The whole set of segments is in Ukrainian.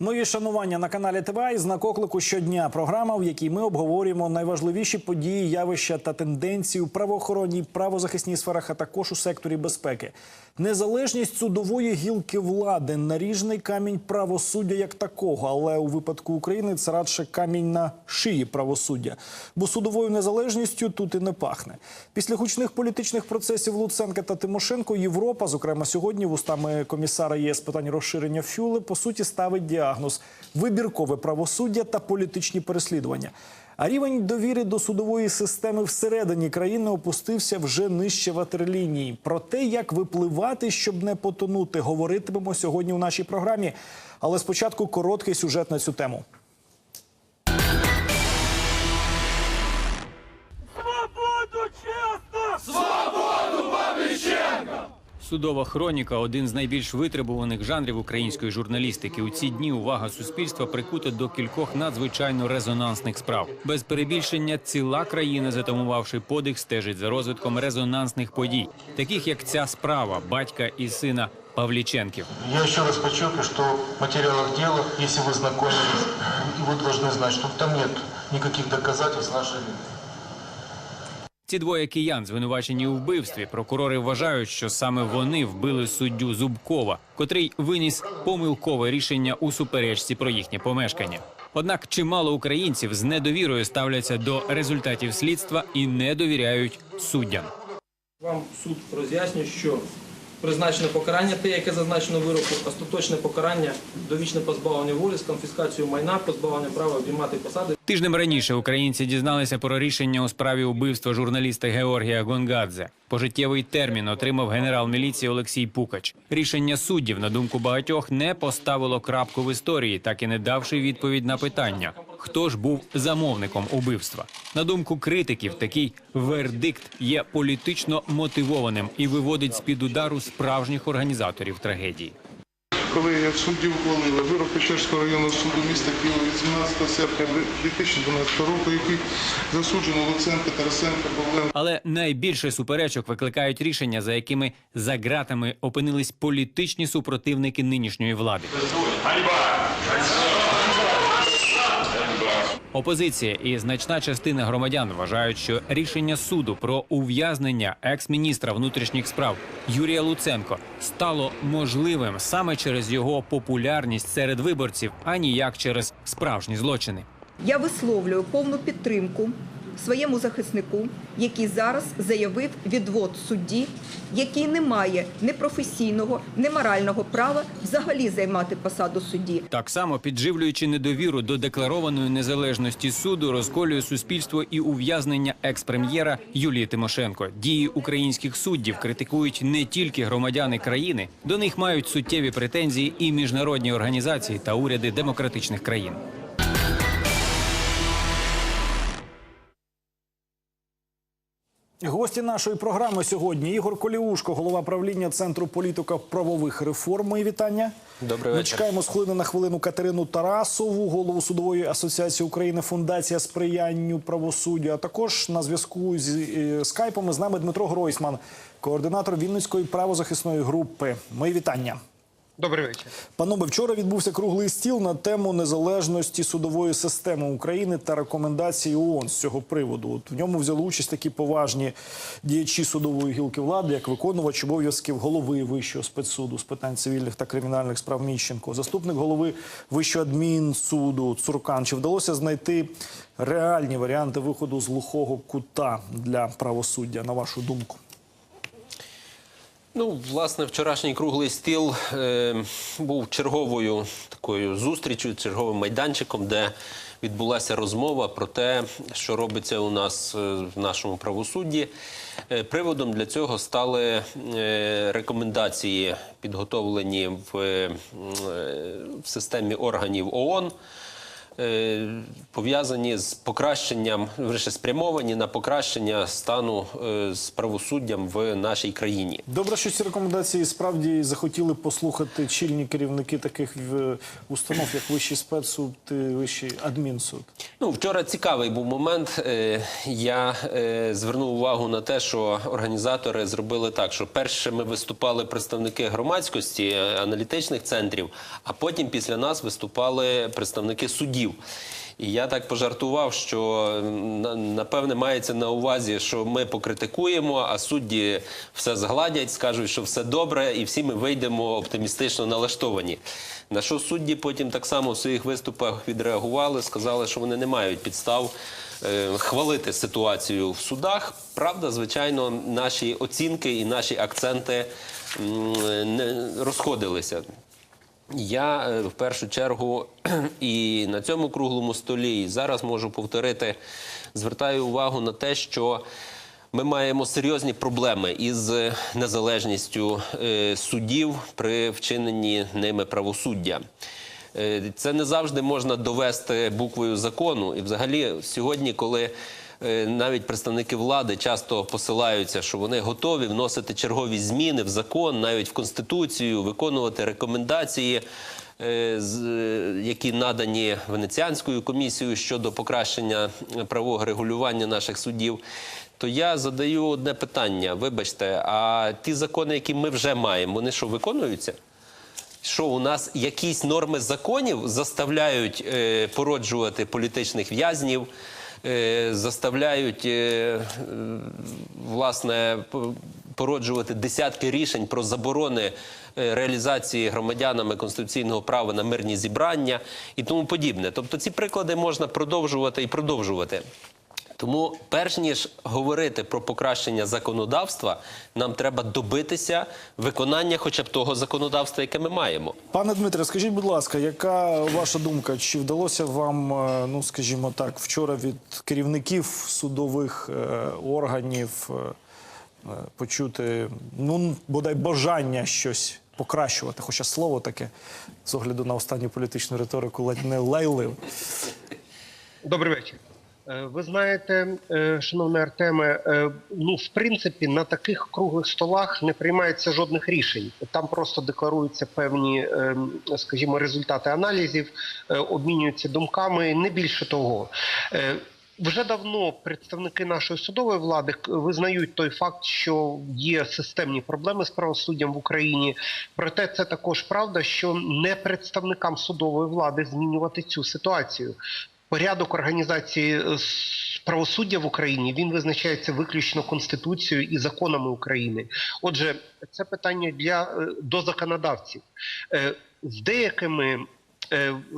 Мої шанування на каналі ТВА і знак оклику щодня. Програма, в якій ми обговорюємо найважливіші події, явища та тенденції у правоохоронній, правозахисній сферах, а також у секторі безпеки. Незалежність судової гілки влади наріжний камінь правосуддя як такого, але у випадку України це радше камінь на шиї правосуддя. Бо судовою незалежністю тут і не пахне. Після гучних політичних процесів Луценка та Тимошенко Європа, зокрема сьогодні, вустами комісара ЄС питань розширення Фюли, по суті ставить діагноз вибіркове правосуддя та політичні переслідування. А рівень довіри до судової системи всередині країни опустився вже нижче ватерлінії. Про те, як випливати, щоб не потонути, говоритимемо сьогодні у нашій програмі. Але спочатку короткий сюжет на цю тему. Судова хроніка один з найбільш витребуваних жанрів української журналістики. У ці дні увага суспільства прикута до кількох надзвичайно резонансних справ. Без перебільшення ціла країна, затамувавши подих, стежить за розвитком резонансних подій, таких як ця справа батька і сина Павліченків. Я еще раз подчеркиваю, что в материалах дела, если вы знакомились, и вы должны знать, что там нет никаких доказательств нашей вины. Ці двоє киян звинувачені у вбивстві. Прокурори вважають, що саме вони вбили суддю Зубкова, котрий виніс помилкове рішення у суперечці про їхнє помешкання. Однак чимало українців з недовірою ставляться до результатів слідства і не довіряють суддям. Вам суд роз'яснює, що призначене покарання, те, яке зазначено вироку, остаточне покарання, довічне позбавлення волі з конфіскацією майна, позбавлення права обіймати посади. Тижнем раніше українці дізналися про рішення у справі убивства журналіста Георгія Гонгадзе. Пожиттєвий термін отримав генерал міліції Олексій Пукач. Рішення суддів, на думку багатьох, не поставило крапку в історії, так і не давши відповідь на питання, хто ж був замовником убивства. На думку критиків, такий вердикт є політично мотивованим і виводить з під удару справжніх організаторів трагедії. Коли судді ухвалили вирок Печерського районного суду міста Києва від 17 серпня 2012 року, який засуджено Луценка, Тарасенка, Павленка, Але найбільше суперечок викликають рішення, за якими за ґратами опинились політичні супротивники нинішньої влади. Опозиція і значна частина громадян вважають, що рішення суду про ув'язнення екс-міністра внутрішніх справ Юрія Луценко стало можливим саме через його популярність серед виборців, а ніяк через справжні злочини. Я висловлюю повну підтримку своєму захиснику, який зараз заявив відвод судді, який не має ні професійного, ні морального права взагалі займати посаду судді. Так само підживлюючи недовіру до декларованої незалежності суду, розколює суспільство і ув'язнення екс-прем'єра Юлії Тимошенко. Дії українських суддів критикують не тільки громадяни країни, до них мають суттєві претензії і міжнародні організації та уряди демократичних країн. Гості нашої програми сьогодні Ігор Коліушко, голова правління Центру політика правових реформ. Мої вітання. Добрий Ми чекаємо з хвилини на хвилину Катерину Тарасову, голову судової асоціації України, Фундація сприянню правосуддя. А також на зв'язку з е, скайпом з нами Дмитро Гройсман, координатор Вінницької правозахисної групи. Мої вітання. Добрий вечір. Панове, вчора відбувся круглий стіл на тему незалежності судової системи України та рекомендації ООН з цього приводу. От в ньому взяли участь такі поважні діячі судової гілки влади, як виконувач обов'язків голови Вищого спецсуду з питань цивільних та кримінальних справ Міщенко, заступник голови Вищого адмінсуду Цуркан. Чи вдалося знайти реальні варіанти виходу з глухого кута для правосуддя, на вашу думку? Ну, власне, вчорашній круглий стіл е, був черговою такою зустрічю, черговим майданчиком, де відбулася розмова про те, що робиться у нас е, в нашому правосудді. Е, приводом для цього стали е, рекомендації, підготовлені в, в системі органів ООН. Е, пов'язані з покращенням, вірніше, спрямовані на покращення стану е, з правосуддям в нашій країні. Добре, що ці рекомендації справді захотіли послухати чільні керівники таких е, установ, як Вищий спецсуд Вищий адмінсуд. Ну, вчора цікавий був момент. Я звернув увагу на те, що організатори зробили так, що першими виступали представники громадськості, аналітичних центрів, а потім після нас виступали представники судів. І я так пожартував, що напевне мається на увазі, що ми покритикуємо, а судді все згладять, скажуть, що все добре, і всі ми вийдемо оптимістично налаштовані. На що судді потім так само в своїх виступах відреагували, сказали, що вони не мають підстав е, хвалити ситуацію в судах. Правда, звичайно, наші оцінки і наші акценти м, не розходилися. Я е, в першу чергу і на цьому круглому столі, і зараз можу повторити, звертаю увагу на те, що ми маємо серйозні проблеми із незалежністю е, суддів при вчиненні ними правосуддя. Е, Це не завжди можна довести буквою закону. І взагалі сьогодні, коли е, навіть представники влади часто посилаються, що вони готові вносити чергові зміни в закон, навіть в конституцію, виконувати рекомендації, е, е, які надані Венеціанською комісією щодо покращення правового регулювання наших судів. То я задаю одне питання: вибачте, а ті закони, які ми вже маємо, вони що виконуються? Що у нас якісь норми законів заставляють е, породжувати політичних в'язнів, е, заставляють е, е, власне породжувати десятки рішень про заборони е, реалізації громадянами конституційного права на мирні зібрання і тому подібне. Тобто ці приклади можна продовжувати і продовжувати. Тому, перш ніж говорити про покращення законодавства, нам треба добитися виконання хоча б того законодавства, яке ми маємо. Пане Дмитре, скажіть, будь ласка, яка ваша думка? Чи вдалося вам, е, ну скажімо так, вчора від керівників судових е, органів е, е, почути ну бодай бажання щось покращувати? Хоча слово таке з огляду на останню політичну риторику ледь не лайливе. Добрий вечір. Е, Ви знаєте, е, шановний Артеме, е, ну в принципі на таких круглих столах не приймається жодних рішень. Там просто декларуються певні, скажімо, результати аналізів, обмінюються думками, не більше того. Вже давно представники нашої судової влади визнають той факт, що є системні проблеми з правосуддям в Україні. Проте це також правда, що не представникам судової влади змінювати цю ситуацію. Порядок організації е, правосуддя в Україні він визначається виключно конституцією і законами України. Отже, це питання для е, до законодавців Е, з деякими.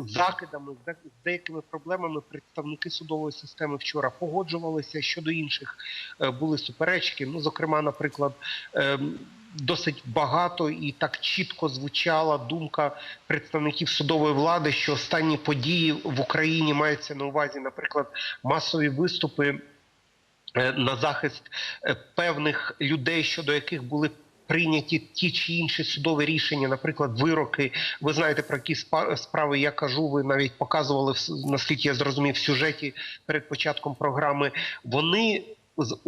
Закидами з де- з деякими проблемами представники судової системи вчора погоджувалися щодо інших були суперечки. Ну, зокрема, наприклад, ем, досить багато і так чітко звучала думка представників судової влади, що останні події в Україні маються на увазі, наприклад, масові виступи е, на захист е, певних людей, щодо яких були. Прийняті ті чи інші судові рішення, наприклад, вироки. Ви знаєте про які справи я кажу. Ви навіть показували наскільки я зрозумів в сюжеті перед початком програми. Вони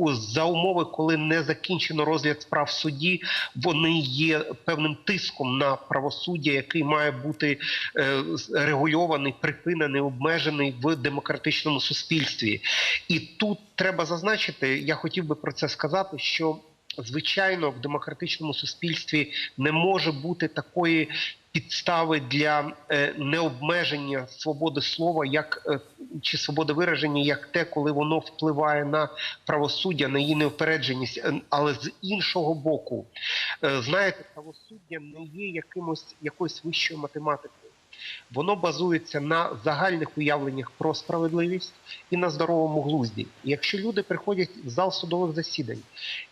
за умови, коли не закінчено розгляд справ в суді, вони є певним тиском на правосуддя, який має бути е, регульований, припинений, обмежений в демократичному суспільстві. І тут треба зазначити, я хотів би про це сказати, що звичайно в демократичному суспільстві не може бути такої. Підстави для е, необмеження свободи слова, як е, чи свободи вираження, як те, коли воно впливає на правосуддя, на її неупередженість. Е, Але з іншого боку, е, знаєте, правосуддя не є якимось якоюсь вищою математикою. Воно базується на загальних уявленнях про справедливість і на здоровому глузді. Якщо люди приходять в зал судових засідань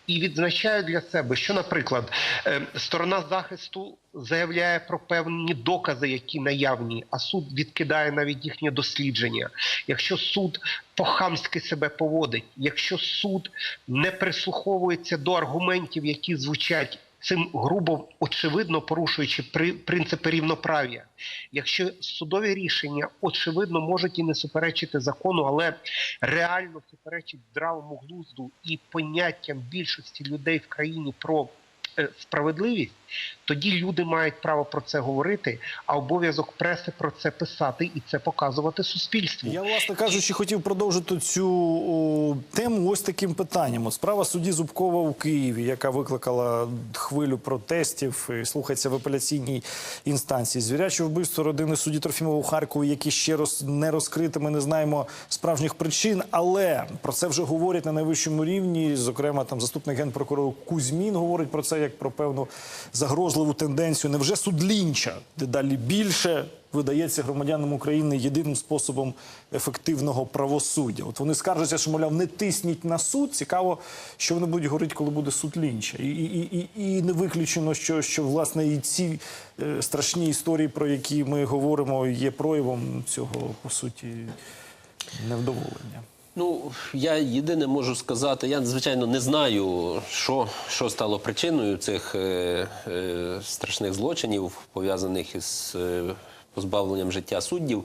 і відзначають для себе, що, наприклад, е, сторона захисту заявляє про певні докази, які наявні, а суд відкидає навіть їхнє дослідження. Якщо суд по-хамськи себе поводить, якщо суд не прислуховується до аргументів, які звучать цим грубо очевидно порушуючи при, принципи рівноправ'я. Якщо судові рішення очевидно можуть і не суперечити закону, але реально суперечить здравому глузду і поняттям більшості людей в країні про справедливість, тоді люди мають право про це говорити, а обов'язок преси про це писати і це показувати суспільству. Я, власне кажучи, хотів продовжити цю о, тему ось таким питанням. Справа судді Зубкова у Києві, яка викликала хвилю протестів, і слухається в апеляційній інстанції. Звіряче вбивство родини судді Трофімова у Харкові, які ще роз, не розкрите, ми не знаємо справжніх причин, але про це вже говорять на найвищому рівні. Зокрема, там заступник генпрокурора Кузьмін говорить про це як про певну загрозливу тенденцію. Невже суд Лінча дедалі більше видається громадянам України єдиним способом ефективного правосуддя? От вони скаржаться, що мовляв, не тисніть на суд. Цікаво, що вони будуть говорити, коли буде суд Лінча. І, і, і, і не виключено, що, що власне і ці е, страшні історії, про які ми говоримо, є проявом цього по суті невдоволення. Ну, я єдине можу сказати, я звичайно не знаю, що, що стало причиною цих е, е, страшних злочинів, пов'язаних із е, позбавленням життя суддів.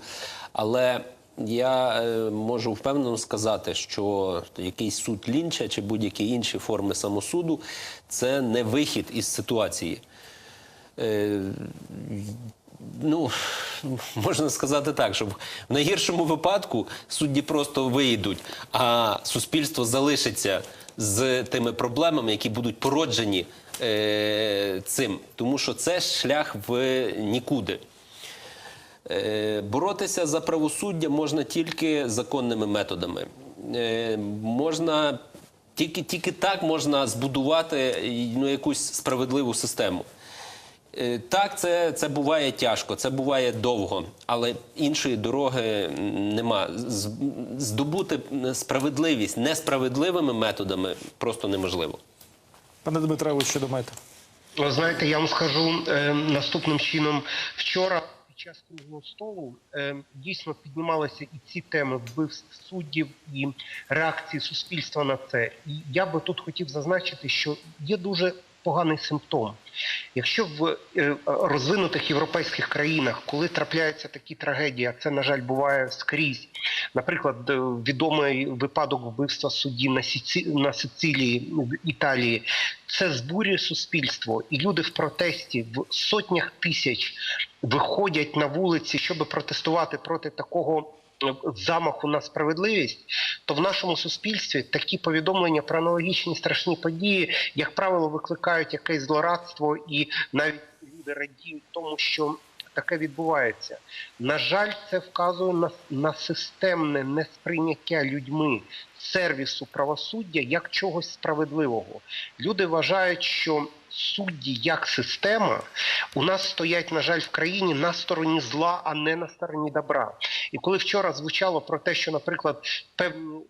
Але я е, можу впевнено сказати, що якийсь суд лінча чи будь-які інші форми самосуду це не вихід із ситуації. Е, Ну, можна сказати так, що в найгіршому випадку судді просто вийдуть, а суспільство залишиться з тими проблемами, які будуть породжені е, цим. Тому що це шлях в нікуди. Е, боротися за правосуддя можна тільки законними методами. Е, можна тільки, тільки так можна збудувати ну, якусь справедливу систему. Е, Так, це, це буває тяжко, це буває довго, але іншої дороги нема. Здобути справедливість несправедливими методами просто неможливо. Пане Дмитре, ви що думаєте? Ви знаєте, я вам скажу е, наступним чином. Вчора під час круглого столу е, дійсно піднімалися і ці теми вбивств суддів і реакції суспільства на це. І я би тут хотів зазначити, що є дуже поганий симптом. Якщо в е, розвинутих європейських країнах, коли трапляються такі трагедії, а це на жаль буває скрізь. Наприклад, е, відомий випадок вбивства судді на Сіці... на Сицилії в Італії, це збурює суспільство, і люди в протесті в сотнях тисяч виходять на вулиці, щоб протестувати проти такого. Е, Замаху на справедливість, то в нашому суспільстві такі повідомлення про аналогічні страшні події, як правило, викликають якесь злорадство, і навіть люди радіють тому, що таке відбувається. На жаль, це вказує на, на системне несприйняття людьми сервісу правосуддя як чогось справедливого. Люди вважають, що судді як система у нас стоять, на жаль, в країні на стороні зла, а не на стороні добра. І коли вчора звучало про те, що, наприклад, певні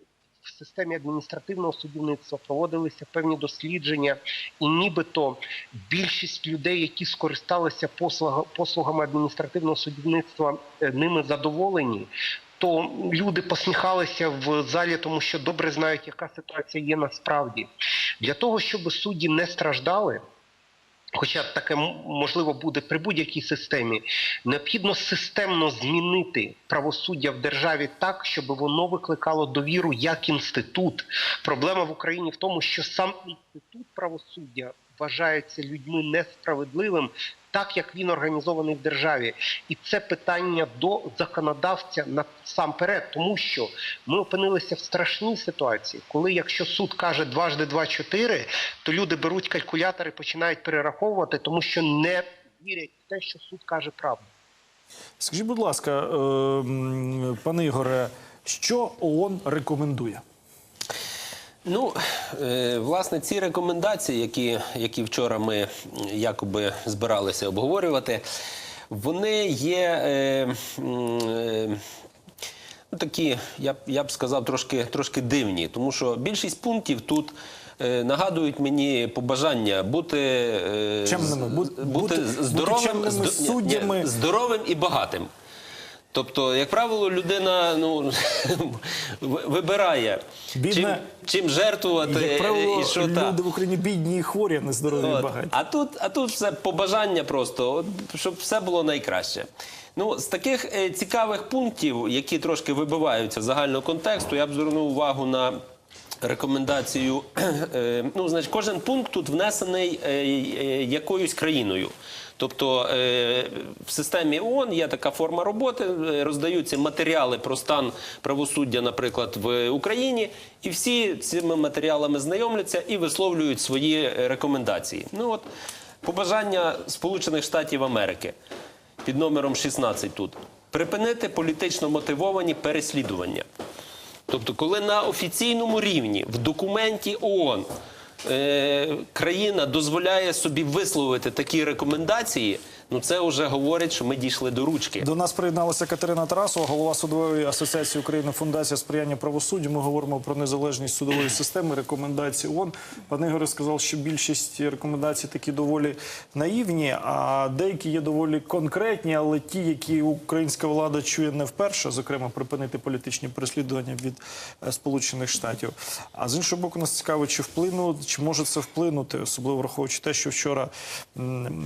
в системі адміністративного судівництва проводилися певні дослідження, і нібито більшість людей, які скористалися послуга- послугами адміністративного судівництва, е, ними задоволені. То люди посміхалися в залі, тому що добре знають, яка ситуація є насправді. Для того, щоб судді не страждали, хоча таке можливо буде при будь-якій системі, необхідно системно змінити правосуддя в державі так, щоб воно викликало довіру як інститут. Проблема в Україні в тому, що сам інститут правосуддя вважається людьми несправедливим. Так як він організований в державі, і це питання до законодавця насамперед, тому що ми опинилися в страшній ситуації, коли якщо суд каже дважди два чотири, то люди беруть калькулятор і починають перераховувати, тому що не вірять в те, що суд каже правду. Скажіть, будь ласка, е, пане Ігоре, що ООН рекомендує? Ну, е, власне, ці рекомендації, які, які вчора ми якоби збиралися обговорювати, вони є е, е, ну, такі, я, я б сказав, трошки, трошки дивні, тому що більшість пунктів тут. е, Нагадують мені побажання бути, е, Чемними, бути, бути- бути здоровим, чемними ні, ні, здоровим і багатим. Тобто, як правило, людина ну, вибирає, чим, Бідна- чим жертвувати Як правило, і що люди люди в Україні бідні і хворі, а не здорові і От. багаті. А тут, а тут все побажання просто, от, щоб все було найкраще. Ну, з таких е, цікавих пунктів, які трошки вибиваються з загального контексту, я б звернув увагу на рекомендацію. е, ну, значить, кожен пункт тут внесений е, е, якоюсь країною. Тобто в системі ООН є така форма роботи, роздаються матеріали про стан правосуддя, наприклад, в Україні, і всі цими матеріалами знайомляться і висловлюють свої рекомендації. Ну от побажання Сполучених Штатів Америки під номером 16 тут припинити політично мотивовані переслідування. Тобто, коли на офіційному рівні в документі ООН е, країна дозволяє собі висловити такі рекомендації, ну це вже говорить, що ми дійшли до ручки. До нас приєдналася Катерина Тарасова, голова судової асоціації України Фундація сприяння правосуддю. Ми говоримо про незалежність судової системи, рекомендації ООН. Пан Ігор сказав, що більшість рекомендацій такі доволі наївні, а деякі є доволі конкретні, але ті, які українська влада чує не вперше, зокрема припинити політичні переслідування від е, Сполучених Штатів. А з іншого боку, нас цікаво, чи вплину, чи може це вплинути, особливо враховуючи те, що вчора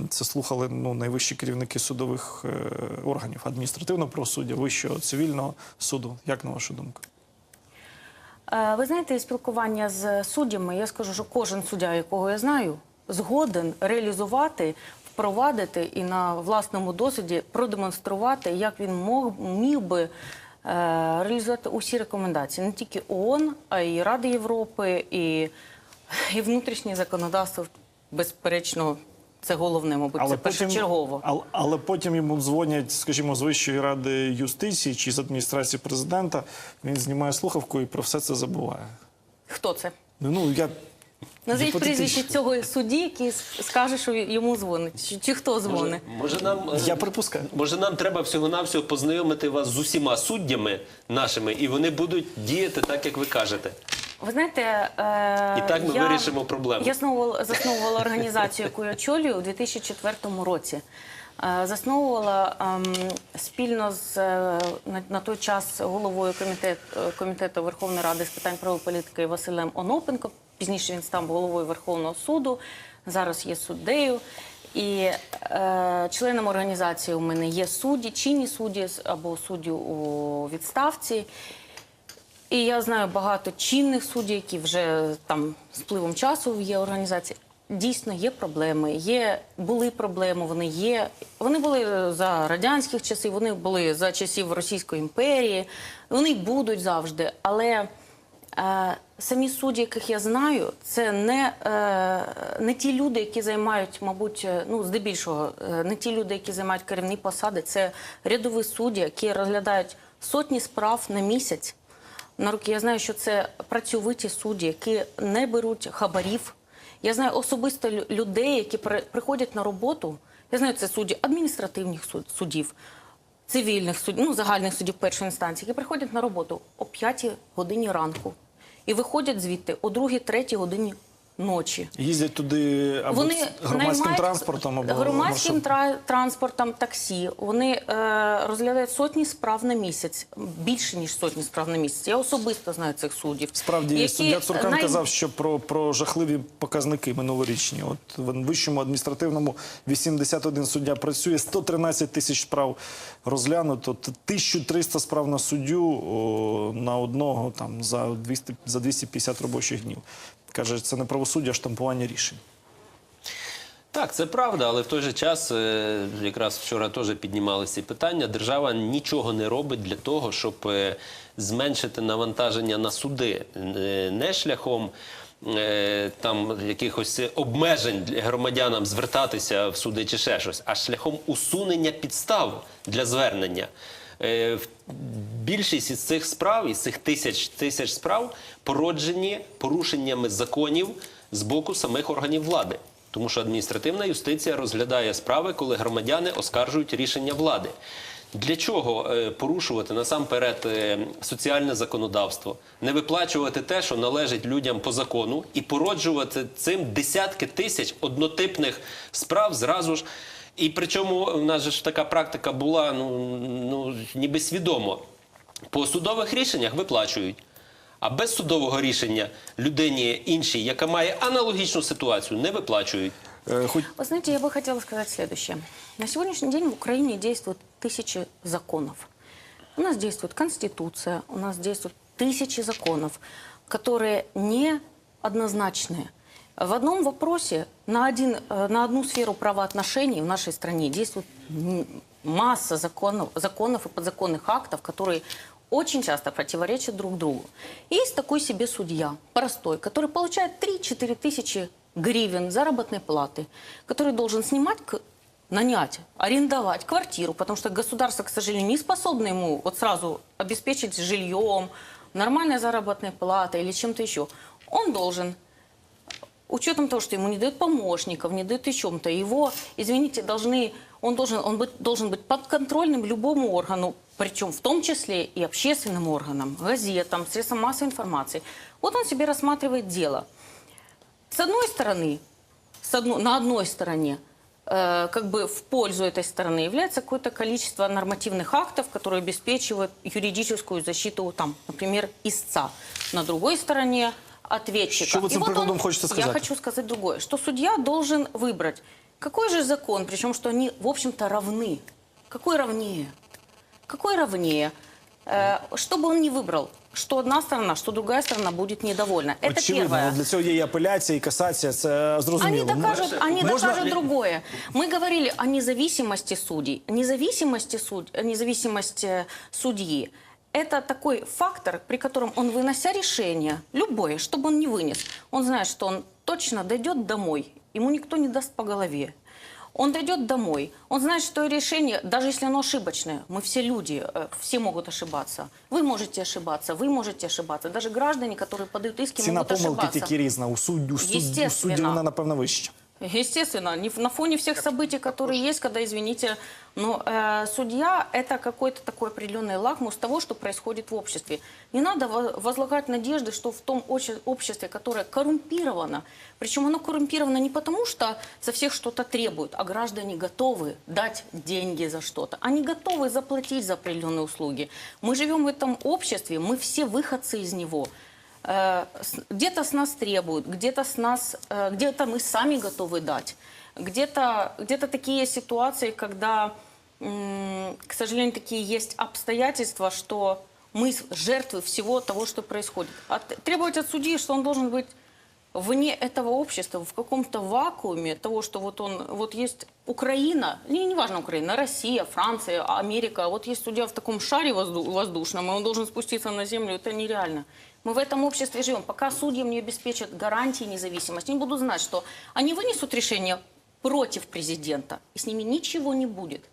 це слухали ну, найвищі керівники судових е, органів адміністративного правосуддя, вищого цивільного суду. Як на вашу думку? Е, Ви знаєте, спілкування з суддями, я скажу, що кожен суддя, якого я знаю, згоден реалізувати, впровадити і на власному досвіді продемонструвати, як він мог, міг би е, реалізувати усі рекомендації, не тільки ООН, а й Ради Європи, і, і внутрішнє законодавство, безперечно, це головне, мабуть, це першочергово. але, але потім йому дзвонять, скажімо, з Вищої ради юстиції чи з адміністрації президента. Він знімає слухавку і про все це забуває. Хто це? Ну я Назвіть прізвище цього судді, який скаже, що йому дзвонить. Чи, чи хто дзвонить? Може нам е, Я припускаю. Може, нам треба всього-навсього познайомити вас з усіма суддями нашими, і вони будуть діяти так, як ви кажете. Ви знаєте, е, І так ми я, вирішимо проблему. Я знову засновувала організацію, яку я очолюю у 2004 році. Е, Засновувала ем, спільно з е, на, на той час головою комітет, е, комітету Верховної Ради з питань правової політики Василем Онопенко. Пізніше він став головою Верховного суду, зараз є суддею. І е, членом організації у мене є судді, чинні судді або судді у відставці. І я знаю багато чинних суддів, які вже там з пливом часу є організації. Дійсно, є проблеми. Є були проблеми. Вони є. Вони були за радянських часів, вони були за часів Російської імперії. Вони будуть завжди. Але е, самі судді, яких я знаю, це не, е, не ті люди, які займають, мабуть, е, ну здебільшого, е, не ті люди, які займають керівні посади. Це рядові судді, які розглядають сотні справ на місяць на руки. Я знаю, що це працьовиті судді, які не беруть хабарів. Я знаю особисто людей, які при- приходять на роботу. Я знаю, це судді адміністративних суд- судів, цивільних суддів, ну загальних судів першої інстанції, які приходять на роботу о 5 годині ранку і виходять звідти о 2-3 годині ночі. Їздять туди або Вони громадським наймають транспортом, або громадським маршрутом. тра- транспортом, таксі. Вони е, розглядають сотні справ на місяць, більше ніж сотні справ на місяць. Я особисто знаю цих суддів. Справді які суддя Цуркан най- казав, що про, про жахливі показники минулорічні. От в вищому адміністративному 81 суддя працює, 113 тисяч справ розглянуто, т- 1300 справ на суддю о, на одного там за 200, за 250 робочих днів. Каже, це не правосуддя, а штампування рішень. Так, це правда, але в той же час, е, якраз вчора теж піднімалися питання. Держава нічого не робить для того, щоб е, зменшити навантаження на суди Е, не шляхом. Там якихось обмежень для громадянам звертатися в суди чи ще щось, а шляхом усунення підстав для звернення. Е, Більшість із цих справ, із цих тисяч тисяч справ, породжені порушеннями законів з боку самих органів влади. Тому що адміністративна юстиція розглядає справи, коли громадяни оскаржують рішення влади. Для чого е, порушувати насамперед е, соціальне законодавство, не виплачувати те, що належить людям по закону, і породжувати цим десятки тисяч однотипних справ зразу ж. І причому у нас же ж така практика була, ну, ну ніби свідомо. По судових рішеннях виплачують. А без судового рішення людині іншій, яка має аналогічну ситуацію, не виплачують. Е, Хоч Вы знаете, я бы хотела сказать следующее. На сегодняшний день в Украине действуют тысячи законов. У нас действует Конституция, у нас действуют тысячи законов, которые не однозначные. В одном вопросе на, один, э, на одну сферу правоотношений в нашей стране действует масса законов, законов и подзаконных актов, которые очень часто противоречат друг другу. Есть такой себе судья, простой, который получает 3-4 тысячи гривен заработной платы, который должен снимать, нанять, арендовать квартиру, потому что государство, к сожалению, не способно ему вот сразу обеспечить жильем, нормальной заработной платой или чем-то еще. Он должен учетом того, что ему не дают помощников, не дают еще то его, извините, должны, он должен, он быть, должен быть подконтрольным любому органу, причем в том числе и общественным органам, газетам, средствам массовой информации. Вот он себе рассматривает дело. С одной стороны, с одно- на одной стороне, э, как бы в пользу этой стороны является какое-то количество нормативных актов, которые обеспечивают юридическую защиту, там, например, истца. На другой стороне ответчика. Что вы И этим вот он- прикладом хочете сказать? Я хочу сказать другое, что судья должен выбрать, какой же закон, причем что они, в общем-то, равны. Какой равнее? Какой равнее? Э, что бы он ни выбрал, что одна сторона, что другая сторона будет недовольна. Это очевидно, первое. ну, для цього є і апеляція, і касація. Це Они зрозуміло. Ну, докажут, они Можно- докажут другое. Мы говорили о независимости судей. Независимости суд, независимость э, судьи – это такой фактор, при котором он, вынося решение, любое, чтобы он не вынес, он знает, что он точно дойдет домой, ему никто не даст по голове. Он дойдет домой, он знает, что решение, даже если оно ошибочное, мы все люди, э, все могут ошибаться. Вы можете ошибаться, вы можете ошибаться. Даже граждане, которые подают иски, Ціна могут помилки ошибаться. тільки різна. У судді, у судді, у судді Естественно. вона, напевно, вища. Естественно, не на фоне всех событий, которые есть, когда, извините, но э, судья – это какой-то такой определенный лакмус того, что происходит в обществе. Не надо во- возлагать надежды, что в том обществе, которое коррумпировано, причем оно коррумпировано не потому, что со всех что-то требуют, а граждане готовы дать деньги за что-то. Они готовы заплатить за определенные услуги. Мы живем в этом обществе, мы все выходцы из него. Э, где-то с нас требуют, где-то с нас, э, где-то мы сами готовы дать. Где-то где такие ситуации, когда, к сожалению, такие есть обстоятельства, что мы жертвы всего того, что происходит. А требовать от судьи, что он должен быть вне этого общества, в каком-то вакууме того, что вот он, вот есть Украина, не, неважно Украина, Россия, Франция, Америка, вот есть судья в таком шаре возду- воздушном, и он должен спуститься на землю, это нереально. Мы в этом обществе живем. Пока судьям не обеспечат гарантии независимости, они будут знать, что они вынесут решение против президента, и с ними ничего не будет.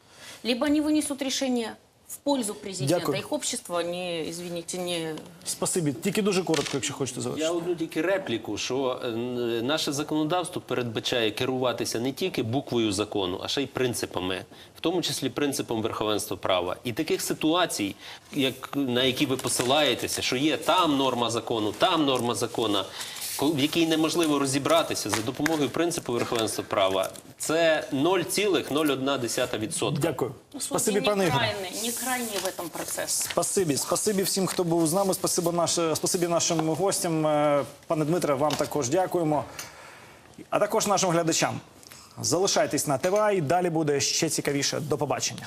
Либо они вынесут решение в пользу президента, Дякую. их общество не, извините, не Спасибі. Тільки дуже коротко, якщо хочете завершити. Я одну тільки репліку, що е, наше законодавство передбачає керуватися не тільки буквою закону, а ще й принципами, в тому числі принципом верховенства права. І таких ситуацій, як на які ви посилаєтеся, що є там норма закону, там норма закону, ко- в якій неможливо розібратися за допомогою принципу верховенства права, це 0,01%. Дякую. Ну, Спасибі, пане не Ігоре. не крайне в этом процессе. Спасибі, спасибі всім, хто був з нами. Спасибі, наше, спасибі нашим гостям. Е, Пане Дмитре, вам також дякуємо. А також нашим глядачам. Залишайтесь на ТВА і далі буде ще цікавіше. До побачення.